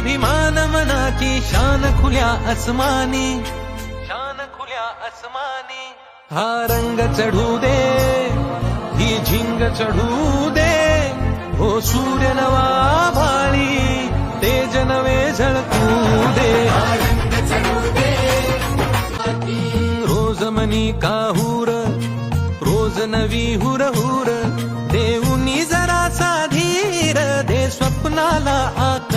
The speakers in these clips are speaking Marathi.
अभिमान मनाची शान खुल्या अस्मानी शान खुल्या अस्मानी हा रंग चढू दे ही झिंग चढू दे. हो सूर्य नवा भाळी तेज नवे झळकू दे. रंग चढू दे रोज मनी काहूर रोज नवी हुर हुर. देऊनी जरा धीर दे स्वप्नाला आकार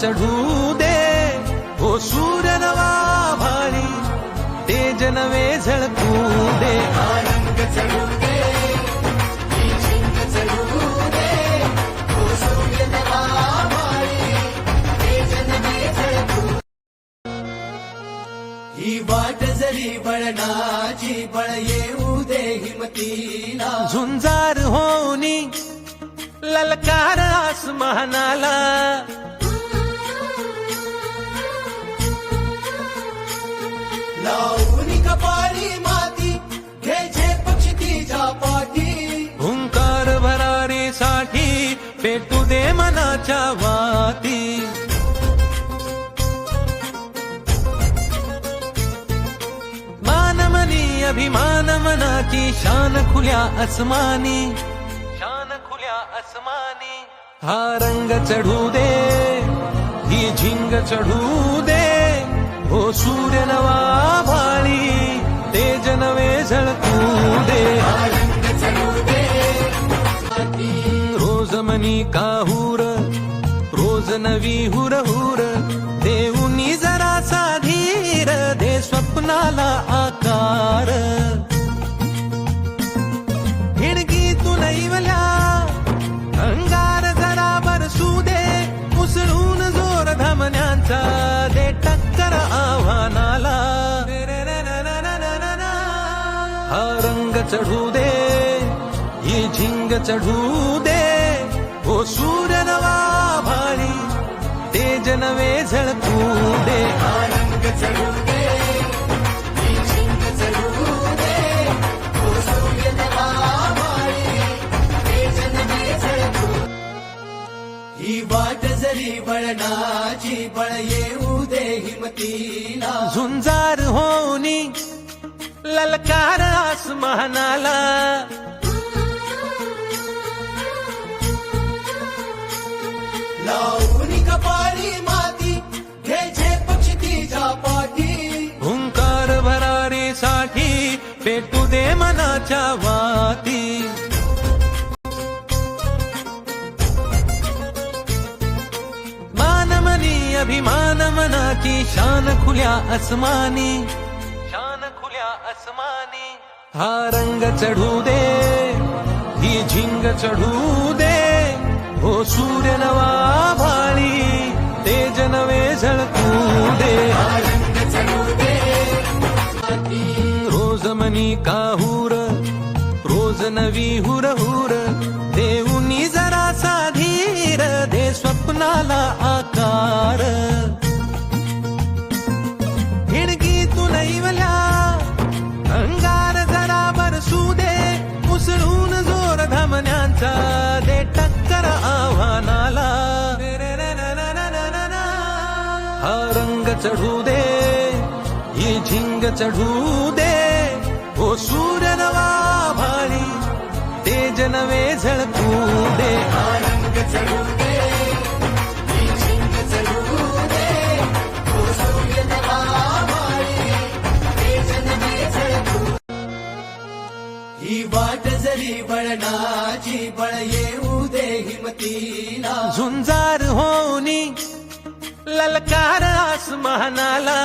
चढू दे. हो सूर्य नवा भाळी तेज नवे झळकू दे. रंग चढू दे. ही वाट जरी बळणाची बळ येऊ दे हिमतीला. झुंजार होनी ललकार आसमानाला. कपाळी माती घे झे तिच्या पाठी. हुंकार पेटू दे मनाच्या वाती. मानमनी अभिमान मनाची शान खुल्या अस्मानी शान खुल्या अस्मानी हा रंग चढू दे ही झिंग चढू दे. हो सूर्य नवा भाळी. नवी हुर हुर. देऊनी जरा धीर दे स्वप्नाला आकार. हिणगी तू अंगार जरा बरसू दे. उसळून जोर धमन्यांचा दे टक्कर आव्हानाला. हा रंग चढू दे ही झिंग चढू दे. हो सूर्य नवे झळकू दे रंग चढू दे ही दे हो वाट जरी बळणाची बळ येऊ दे हिमतीला. झुंजार होनी ललकार आसमानाला. लावून मनाची शान खुल्या अस्मानी शान खुल्या अस्मानी हा रंग चढू दे ही झिंग चढू दे. हो सूर्य नवा भाळी तेज नवे झळकू दे. रंग चढू दे रोज मनी काहूर रोज नवी हुर हुर देऊनी जरा धीर दे स्वप्नाला झिंग चढू दे. हो सूर्य नवा भाळी तेज नवे झळकू दे रंग चढू दे. ही वाट जरी बळणाची बळ येऊ दे हिमतीला. झुंजार होनी ललकार आसमानाला.